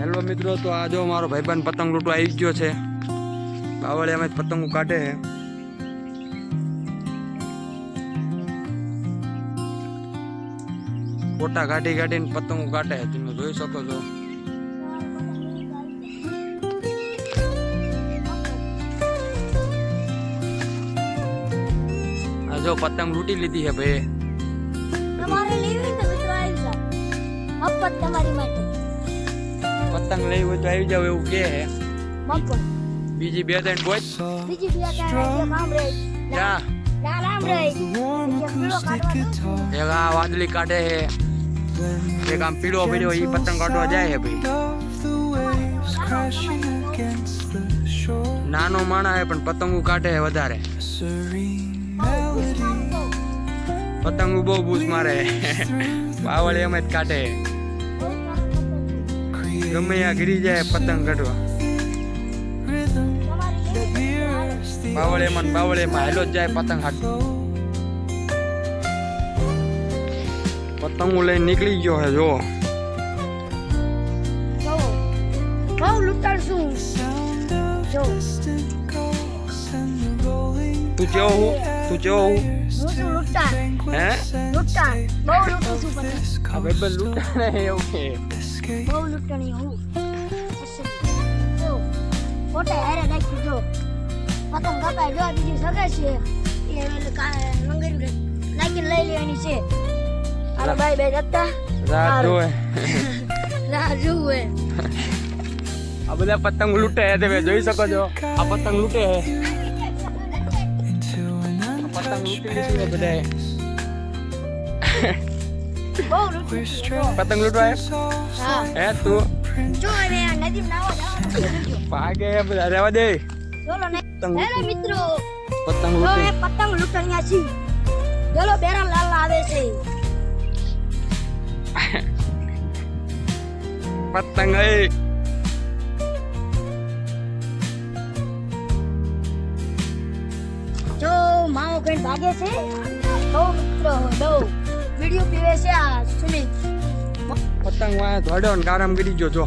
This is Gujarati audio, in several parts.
હેલો મિત્રો, તો આ મારો ભાઈબંધ પતંગ લૂંટવા આવી ગયો છે. બાવળિયામાં જ પતંગો કાઢે છે. ફોટા કાઢી કાઢીને પતંગો કાઢે તમે જોઈ શકો છો. આ જો પતંગ લૂંટી લીધી છે ભાઈ. તમારે લેવી તો મિત્રો આવી જાઓ. મફત તમારી પતંગ લેવી હોય તો આવી જાવ એવું કે હે. બીજી બે ત્રણ બોજ બીજી બે ત્રણ આમ એક આ વાદળી કાઢે હે. એક આમ પીળો પીળો ઈ પતંગ કાઢવા જાય હે ભાઈ. નાનો માણા હે પણ પતંગો કાઢે હે વધારે. પતંગો બહુ બૂસ મારે બાવળી એમ જ કાઢે ગમે ત્યાં ગીરી જાય પતંગ કાઢવા બાવળે એમાં ને બાવળે એમાં હેલો જ જાય પતંગ હાથ પતંગો લઈને નીકળી ગયો હે જો જો બહુ લૂંટાડશું જો તું કેવો હું તું કેવો હું હું છું લૂંટાડ હે લૂંટાડ બહુ લૂંટું છું પતંગ આ ભાઈ લૂંટા ને એવું કે બહુ લૂંટણી હું. ફોટા હારે નાખી જો. પતંગ કપાય જો બીજી સગે છે. એ મંગાવ્યું નાખીને લઈ લેવાની છે. હાલો ભાઈ બે જતા રાત જોવે. રાહ જોવે. આ બધા પતંગ લૂંટે છે તમે જોઈ શકો છો. આ પતંગ લૂંટે છે. પતંગ લૂંટી લીધી બધા. બધાએ બહુ લૂંટું છું પતંગ લૂંટવા હે? હા. હે તું? જો હવે આ નદીમાં નાહવા જવાનું છે. ભાગે બધા રહેવા દે. ચલો ને. પતંગ હેલો મિત્રો. પતંગ જો લૂંટી પતંગ લૂંટણિયા છે ચલો બેરા લાલ આવે છે. પતંગ એ. જો માવો કઈ ભાગે છે? વિડિયો પીવે છે આ સુમિત. પતંગ વાય ધોડ્યો ને કારામ કરી ગયો જો.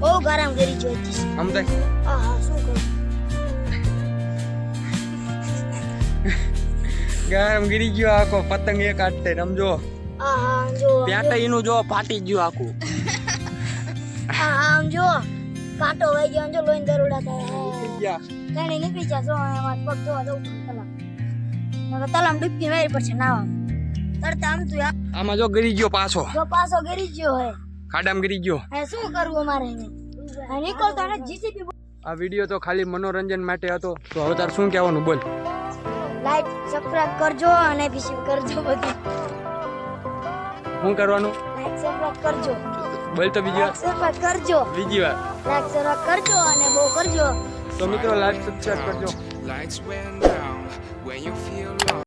બહુ ગરમ કરી જો આમ તો. હા હા શું કરું? ગામ ગીરી ગયો આખો પતંગ એક આટે સમજો હા હા જો. એનું જો ફાટી ગયું આખું. હા હા આમ જો. કાટો વહી ગયો જો લોહીન દરોડા થાય. નીકળી જા પગ તલામ તલામ ડૂબકી વેરી પડશે નાવા તરતા આમ તું આમાં જો ગરી ગયો પાછો. જો પાછો ગરી ગયો હે. ખાડામાં ગરી ગયો. હે શું કરવું અમારે આ નીકળતો ને જીસીબી આ વીડિયો તો ખાલી મનોરંજન માટે હતો. તો હવે તાર શું કહેવાનું બોલ. લાઈક સબસ્ક્રાઇબ કરજો અને પછી કરજો બધું. શું કરવાનું? લાઈક સબસ્ક્રાઇબ કરજો. બોલ તો બીજી વાર. સબસ્ક્રાઇબ કરજો. બીજી વાર. લાઈક સબસ્ક્રાઇબ કરજો અને બહુ કરજો. તો મિત્રો લાઈક સબસ્ક્રાઇબ કરજો. Lights went down when you feel.